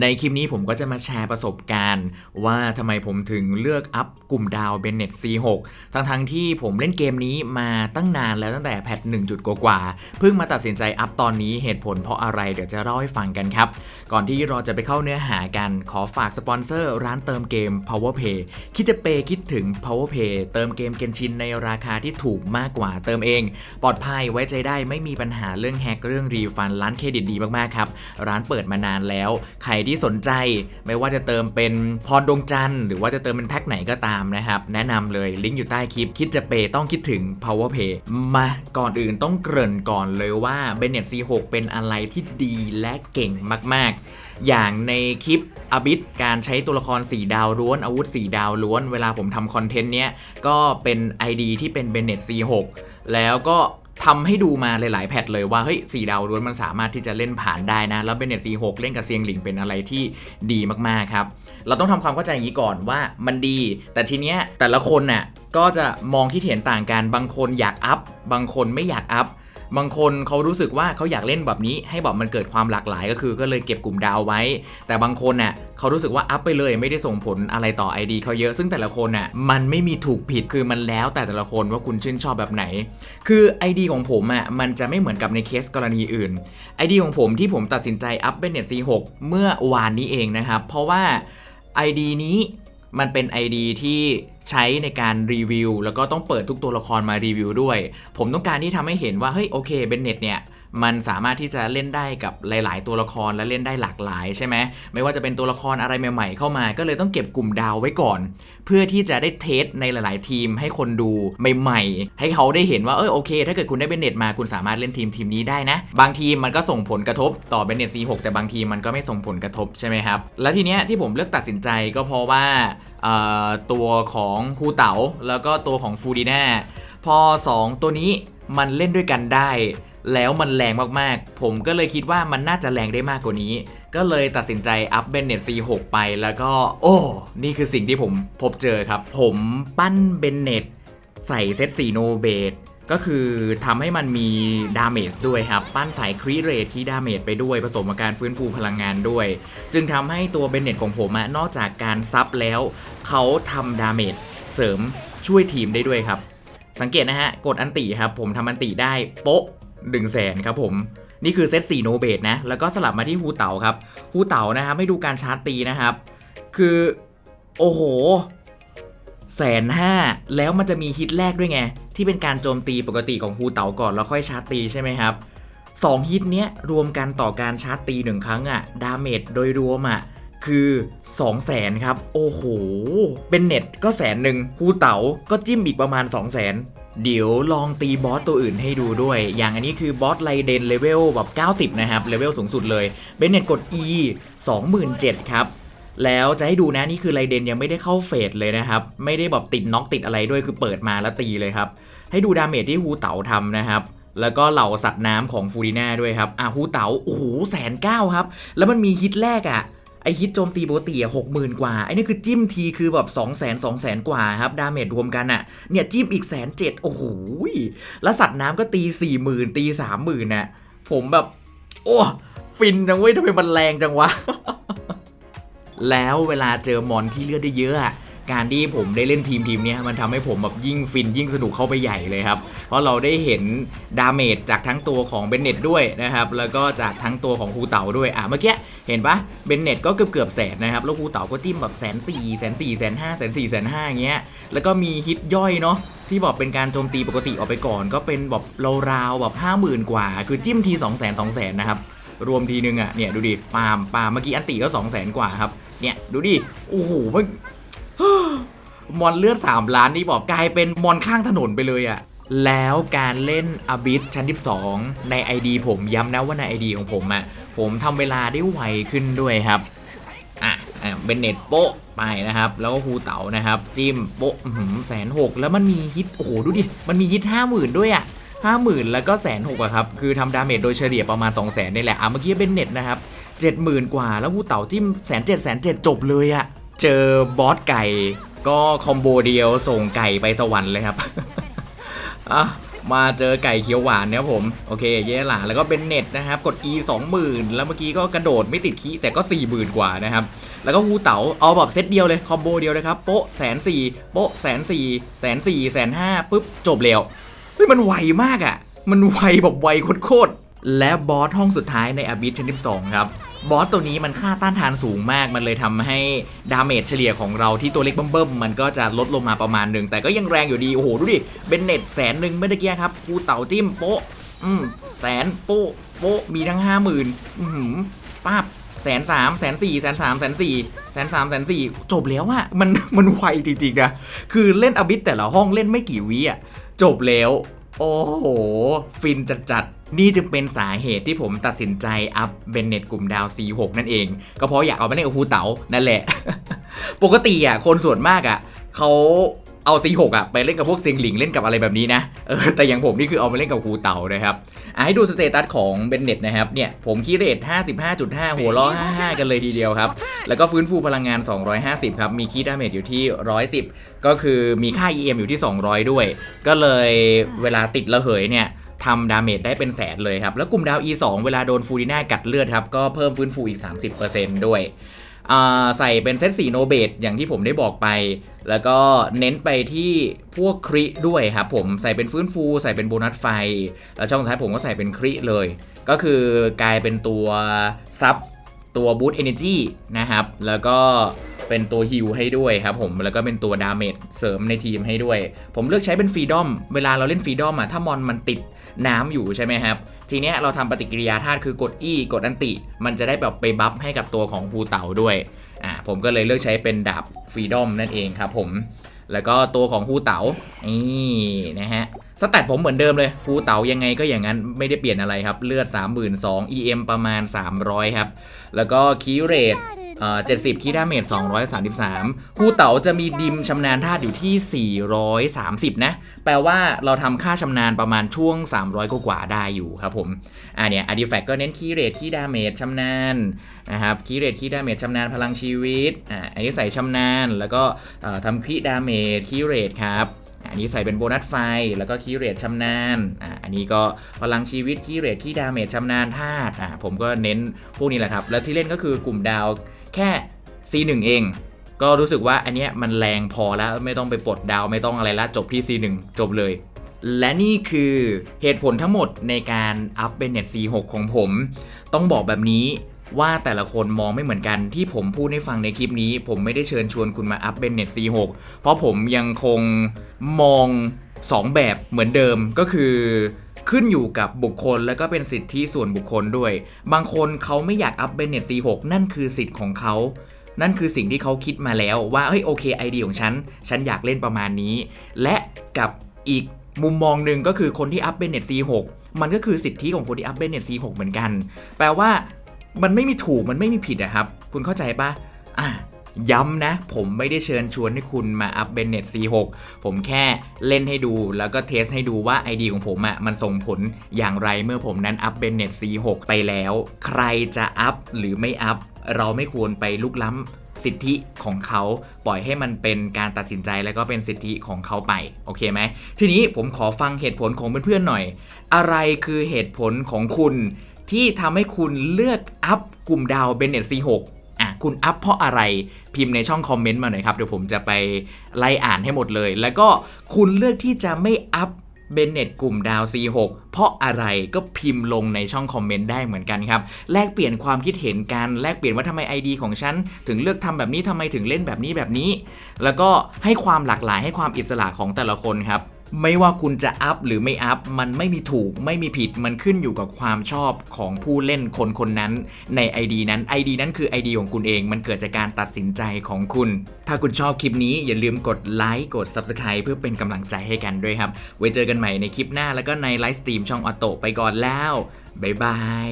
ในคลิปนี้ผมก็จะมาแชร์ประสบการณ์ ว่าทำไมผมถึงเลือกอัพกลุ่มดาวเบนเน็ต C6 ทั้งทั้งๆที่ผมเล่นเกมนี้มาตั้งนานแล้วตั้งแต่แพท1จุดกว่าๆเพิ่งมาตัดสินใจอัพตอนนี้เหตุผลเพราะอะไรเดี๋ยวจะเล่าให้ฟังกันครับ ก่อนที่เราจะไปเข้าเนื้อหากันขอฝากสปอนเซอร์ร้านเติมเกม PowerPay คิดจะเปย์คิดถึง PowerPay เติมเกมเกนชินในราคาที่ถูกมากกว่าเติมเอง ปลอดภัยไว้ใจได้ไม่มีปัญหาเรื่องแฮกเรื่องรีฟันร้านเครดิตดีมากๆครับร้านเปิดมานานแล้วใครที่สนใจ ไม่ว่าจะเติมเป็นพรดวงจันทร์หรือว่าจะเติมเป็นแพ็คไหนก็ตามนะครับ แนะนำเลยลิงก์อยู่ใต้คลิป คิดจะเปย์ต้องคิดถึง PowerPay มาก่อนอื่นต้องเกริ่นก่อนเลยว่า b e n e t C6 เป็นอะไรที่ดีและเก่งมาก ๆ อย่างในคลิปอบิทการใช้ตัวละคร 4 ดาวล้วนอาวุธ 4 ดาวล้วน เวลาผมทำคอนเทนต์เนี้ยก็เป็น ID ที่เป็น b e n n e t C6 แล้วก็ ทำให้ดูมาหลายๆแพทเลยว่าเฮ้ยสีดาวล้วนมันสามารถที่จะเล่นผ่านได้นะ แล้วเบนเนตซีหเล่นกับเซียงหลิงเป็นอะไรที่ดีมากๆครับ เราต้องทำความเข้าใจอย่างนี้ก่อนว่ามันดี แต่ทีเนี้ยแต่ละคนน่ะก็จะมองที่เห็นต่างกันบางคนอยากอัพบางคนไม่อยากอัพ บางคนเขารู้สึกว่าเขาอยากเล่นแบบนี้ ให้แบบมันเกิดความหลากหลายก็คือก็เลยเก็บกลุ่มดาวไว้ แต่บางคนน่ะเขารู้สึกว่าอัพไปเลยไม่ได้ส่งผลอะไรต่อ ID เขาเยอะซึ่งแต่ละคนน่ะมันไม่มีถูกผิดคือมันแล้วแต่แต่ละคนว่าคุณชื่นชอบแบบไหน คือ ID ของผมอะมันจะไม่เหมือนกับในเคสกรณีอื่น ID ของผมที่ผมตัดสินใจอัพเบนเน็ต C6 เมื่อวานนี้เองนะครับ เพราะว่า ID นี้ มันเป็น ID ที่ใช้ในการรีวิว แล้วก็ต้องเปิดทุกตัวละครมารีวิวด้วย ผมต้องการที่ทำให้เห็นว่าเฮ้ยโอเคเบนเน็ตเนี่ย มันสามารถที่จะเล่นได้กับหลาย ๆ ตัวละครและเล่นได้หลากหลายใช่ไหมไม่ว่าจะเป็นตัวละครอะไรใหม่ ๆ เข้ามา ก็เลยต้องเก็บกลุ่มดาวไว้ก่อน เพื่อที่จะได้เทสในหลาย ๆ ทีมให้คนดูใหม่ ๆ ให้เขาได้เห็นว่าเออโอเค ถ้าเกิดคุณได้เบนเน็ตมาคุณสามารถเล่นทีมทีมนี้ได้นะ บางทีมมันก็ส่งผลกระทบต่อเบนเน็ต C6 แต่บางทีมมันก็ไม่ส่งผลกระทบใช่ไหมครับและทีเนี้ยที่ผมเลือกตัดสินใจก็เพราะว่าตัวของฮูเต๋าแล้วก็ตัวของฟูดีน่าพอ 2 ตัวนี้มันเล่นด้วยกันได้ แล้วมันแรงมากๆ ผมก็เลยคิดว่ามันน่าจะแรงได้มากกว่านี้ ก็เลยตัดสินใจอัพเบนเน็ต C6 ไปแล้วก็ โอ้ นี่คือสิ่งที่ผมพบเจอครับ ผมปั้นเบนเน็ตใส่เซตสีโนเบดก็คือทำให้มันมีดาเมจด้วยครับ ปั้นสายครีเรทที่ดาเมจไปด้วยผสมกับการฟื้นฟูพลังงานด้วย จึงทำให้ตัวเบนเน็ตของผมอะนอกจากการซับแล้ว เขาทำดาเมจเสริมช่วยทีมได้ด้วยครับ สังเกตนะฮะ กดอันติครับ ผมทำอันติได้โป๊ะ 1 0 0 0 0แสนครับผม นี่คือเซต4โนเบดนะ แล้วก็สลับมาที่ฮูเต๋าครับฮูเต๋านะครับให้ดูการชาร์จตีนะครับ คือโอ้โหแสนห้าแล้วมันจะมีฮิตแรกด้วยไง ที่เป็นการโจมตีปกติของฮูเต๋าก่อนแล้วค่อยชาร์จตีใช่ไหมครับสองฮิตเนี้ยรวมกันต่อการชาร์จตีหนึ่งครั้งอะดาเมจโดยรวมอะคือ2 0 0แสนครับ โอ้โห เป็นเน็ตก็แสนหนึ่งฮูเต๋าก็จิ้มอีกประมาณ 2 0 0แสน เดี๋ยวลองตีบอสตัวอื่นให้ดูด้วย อย่างอันนี้คือบอสไลเดนเลเวลแบบ 90 นะครับ เลเวลสูงสุดเลย เบนเน็ตกด E 27,000ครับ แล้วจะให้ดูนะนี่คือไลเดนยังไม่ได้เข้าเฟสเลยนะครับ ไม่ได้แบบติดน็อกติดอะไรด้วยคือเปิดมาแล้วตีเลยครับ ให้ดูดาเมจที่ฮูเต๋าทำนะครับ แล้วก็เหล่าสัตว์น้ำของฟูริน่าด้วยครับ อะฮูเต๋า โอ้โหแสนเก้าครับ แล้วมันมีฮิตแรกอะ่ะ ไอฮิตโจมตีปกติอะหกหมื่นกว่า ไอนี่คือจิ้มทีคือแบบ2 0 0 0 0 0 2 0 0 0 0กว่าครับ ดาเมจรวมกันอะ เนี่ยจิ้มอีกแสนเจ็ดโอ้โหแล้วสัตว์น้ำก็ตี4 0 0 0 0ตี3 0 0 0 0น่ะผมแบบ โอ้ฟินจังเว้ยทำไมมันแรงจังวะ แล้วเวลาเจอมอนที่เลือดได้เยอะอะการที่ผมได้เล่นทีมทีมนี้มันทำให้ผมแบบยิ่งฟินยิ่งสนุกเข้าไปใหญ่เลยครับ เพราะเราได้เห็นดาเมจจากทั้งตัวของเบนเน็ตด้วยนะครับ แล้วก็จากทั้งตัวของฮูเต๋าด้วยอะเมื่อกี้ เห็นปะเบนเน็ตก็เกือบเกือบแสนนะครับ แล้วฮูเต๋าก็จิ้มแบบแสนสี่แสนสี่แสนห้าแสนสี่แสนห้าอย่างเงี้ย แล้วก็มีฮิตย่อยเนาะที่บอกเป็นการโจมตีปกติออกไปก่อน ก็เป็นแบบราวๆแบบห้าหมื่นกว่า คือจิ้มที2 0 0 0 0 0 2 0 0 0 0นะครับ รวมทีนึงอะเนี่ยดูดิปาล์มปามเมื่อกี้อันติก็2 0 0 0 0 0กว่าครับ เนี่ยดูดิโอ้โหมันมอนเลือด3ล้านนี่บอกกลายเป็นมอนข้างถนนไปเลยอะ แล้วการเล่นอบิสชั้น 12 ใน ID ผมย้ำนะว่าใน ID ของผมอะผมทำเวลาได้ไวขึ้นด้วยครับอะเบนเน็ตโป๊ะไปนะครับ แล้วก็ฮูเต๋านะครับ จิ้มโป๊ะแสนหกแล้วมันมีฮิตโอ้โหดูดิ มันมีฮิตห้าหมื่นด้วยอะห้าหมื่นแล้วก็แสนหกอะครับ คือทำดาเมจโดยเฉลี่ยประมาณ2 0 0แสนนี่แหละอะเมื่อกี้เบนเน็ตนะครับเจ็ดหมื่นกว่าแล้วฮูเต๋าจิ้มแสนเจ็ดแสนเจ็ดจบเลยอะเจอบอสไก่ก็คอมโบเดียวส่งไก่ไปสวรรค์เลยครับ อะมาเจอไก่เขียวหวานนะครับผม โอเค เย่หลาแล้วก็เป็นเน็ตนะครับ กด e 20,000 แล้วเมื่อกี้ก็กระโดดไม่ติดคีแต่ก็ 40,000 กว่านะครับ แล้วก็วูเต๋าเอาแบบเซตเดียวเลย คอมโบเดียวเลยครับโป๊ะแสนสี่โป๊ะแสนสี่แสนสี่แสนห้าปุ๊บ จบแล้วเฮ้ยมันไวมากอะ่ะ มันไวแบบไวโคตรและบอสห้องสุดท้ายในอบิทชนิด2ครับ บอสตัวนี้มันค่าต้านทานสูงมาก มันเลยทำให้ดาเมจเฉลี่ยของเราที่ตัวเล็กเบิ่มๆมันก็จะลดลงมาประมาณหนึ่งแต่ก็ยังแรงอยู่ดี โอ้โห ดูดิเบนเน็ตแสนหนึ่งเมื่อกี้ครับกูเต่าจิ้มโป๊ะ อืมแสนโป๊ะโป๊ะมีทั้งห้าหมื่นอือหือป้าบแสนสามแสนสี่แสนสามแสนสี่แสนสามแสนสี่จบแล้วอะมันมันไวจริงๆนะคือเล่นอบิสแต่ละห้องเล่นไม่กี่วิอะจบแล้ว โอ้โห ฟินจัดๆ นี่จึงเป็นสาเหตุที่ผมตัดสินใจอัพเบนเน็ตกลุ่มดาว C6 นั่นเอง ก็เพราะอยากเอามาเล่นกับครูเต๋านั่นแหละ ปกติอะคนส่วนมากอะเขาเอา C6 อะไปเล่นกับพวกเซิงหลิงเล่นกับอะไรแบบนี้นะเออแต่อย่างผมนี่คือเอามาเล่นกับครูเต๋านะครับอะให้ดูสเตตัสของเบนเน็ตนะครับเนี่ยผมคีย์เรท55.5 หัวล้อ 55 กันเลยทีเดียวครับ แล้วก็ฟื้นฟูพลังงาน 250 ครับ มีคีย์ดาเมจอยู่ที่ 110 ก็คือมีค่า EM อยู่ที่ 200 ด้วย ก็เลยเวลาติดระเหยเนี่ย ทำดาเมจได้เป็นแสนเลยครับ แล้วกลุ่มดาว E2 เวลาโดนฟูดิน่ากัดเลือดครับ ก็เพิ่มฟื้นฟูอีก 30%ด้วยใส่เป็นเซตสีโนเบตอย่างที่ผมได้บอกไป แล้วก็เน้นไปที่พวกคริด้วยครับผมใส่เป็นฟื้นฟู ใส่เป็นโบนัสไฟ แล้วช่องท้ายผมก็ใส่เป็นคริเลย ก็คือกลายเป็นตัวซับ ตัวบูตเอเนจีนะครับ แล้วก็เป็นตัวฮิลให้ด้วยครับผมแล้วก็เป็นตัวดาเมจเสริมในทีมให้ด้วย ผมเลือกใช้เป็นฟรีดอมเวลาเราเล่นฟรีดอมอะถ้ามอนมันติดน้ำอยู่ใช่ไหมครับ ทีเนี้ยเราทำปฏิกิริยาธาตุคือกด E กดอันติ มันจะได้แบบไปบัฟให้กับตัวของภูเต่าด้วยอ่าผมก็เลยเลือกใช้เป็นดาบฟรีดอมนั่นเองครับผมแล้วก็ตัวของฮูเต๋านี่นะฮะ สแตทผมเหมือนเดิมเลยฮูเต๋ายังไงก็อย่างนั้นไม่ได้เปลี่ยนอะไรครับ เลือด 32,000 EM ประมาณ 300 ครับ แล้วก็คีย์เรทเอ่อ70คีย์ดาเมจ233ฮูเต๋าจะมีดิมชำนาญธาตุอยู่ที่ 430 นะ แปลว่าเราทำค่าชำนาญประมาณช่วง 300 กว่าได้อยู่ครับผม อ่าเนี่ยอาร์ติแฟกก็เน้นคีย์เรทคีย์ดาเมจชำนาญนะครับคีย์เรทคีย์ดาเมจชำนาญพลังชีวิต อ่าอันนี้ใส่ชำนาญแล้วก็เอ่อทำคีย์ดาเมจคีย์เรทครับ อันนี้ใส่เป็นโบนัสไฟ แล้วก็คีย์เรทชำนาญอ่าอันนี้ก็พลังชีวิตคีย์เรทคีย์ดาเมจชำนาญธาตุอ่าผมก็เน้นพวกนี้แหละครับ แล้วที่เล่นก็คือกลุ่มดาวแค่ C1 เอง ก็รู้สึกว่าอันเนี้ยมันแรงพอแล้วไม่ต้องไปปลดดาวไม่ต้องอะไรละจบที่ C1 จบเลยและนี่คือเหตุผลทั้งหมดในการอัพเบนเน็ต C6 ของผม ต้องบอกแบบนี้ ว่าแต่ละคนมองไม่เหมือนกันที่ผมพูดให้ฟังในคลิปนี้ ผมไม่ได้เชิญชวนคุณมาอัพเบนเน็ต C6 เพราะผมยังคงมอง 2 แบบเหมือนเดิมก็คือขึ้นอยู่กับบุคคลและก็เป็นสิทธิส่วนบุคคลด้วย บางคนเขาไม่อยากอัพเบนเน็ต C6 นั่นคือสิทธิ์ของเขานั่นคือสิ่งที่เขาคิดมาแล้วว่าเฮ้ยโอเคไอเดียของฉัน ฉันอยากเล่นประมาณนี้ และกับอีกมุมมองหนึ่งก็คือคนที่อัพเบนเน็ต C6 มันก็คือสิทธิของคนที่อัพเบนเน็ต C6 เหมือนกัน แปลว่า มันไม่มีถูกมันไม่มีผิดอะครับ คุณเข้าใจปะอะย้ำนะ ผมไม่ได้เชิญชวนให้คุณมาอัพเบนเน็ต C6 ผมแค่เล่นให้ดูแล้วก็เทสให้ดูว่าไอเดียของผมอะมันส่งผลอย่างไรเมื่อผมนั้นอัพเบนเน็ต C6 ไปแล้ว ใครจะอัพหรือไม่อัพ เราไม่ควรไปลุกล้ำสิทธิของเขา ปล่อยให้มันเป็นการตัดสินใจแล้วก็เป็นสิทธิของเขาไป โอเคไหมทีนี้ผมขอฟังเหตุผลของเพื่อนๆหน่อย อะไรคือเหตุผลของคุณ ที่ทำให้คุณเลือกอัพกลุ่มดาวเบนเน็ต C6 อะคุณอัพเพราะอะไรพิมพ์ในช่องคอมเมนต์มาหน่อยครับ เดี๋ยวผมจะไปไล่อ่านให้หมดเลย แล้วก็คุณเลือกที่จะไม่อัพเบนเน็ตกลุ่มดาว C6 เพราะอะไรก็พิมพ์ลงในช่องคอมเมนต์ได้เหมือนกันครับ แลกเปลี่ยนความคิดเห็นกัน แลกเปลี่ยนว่าทำไม ID ของฉัน ถึงเลือกทำแบบนี้ทำไมถึงเล่นแบบนี้แบบนี้ แล้วก็ให้ความหลากหลายให้ความอิสระของแต่ละคนครับ ไม่ว่าคุณจะอัพหรือไม่อัพมันไม่มีถูกไม่มีผิดมันขึ้นอยู่กับความชอบของผู้เล่นคนคนนั้นใน ID นั้น ID นั้นคือ ID ของคุณเองมันเกิดจากการตัดสินใจของคุณ ถ้าคุณชอบคลิปนี้อย่าลืมกดไลค์กด Subscribe เพื่อเป็นกำลังใจให้กันด้วยครับ ไว้เจอกันใหม่ในคลิปหน้าแล้วก็ในไลฟ์สตรีมช่องออโตไปก่อนแล้วบ๊ายบาย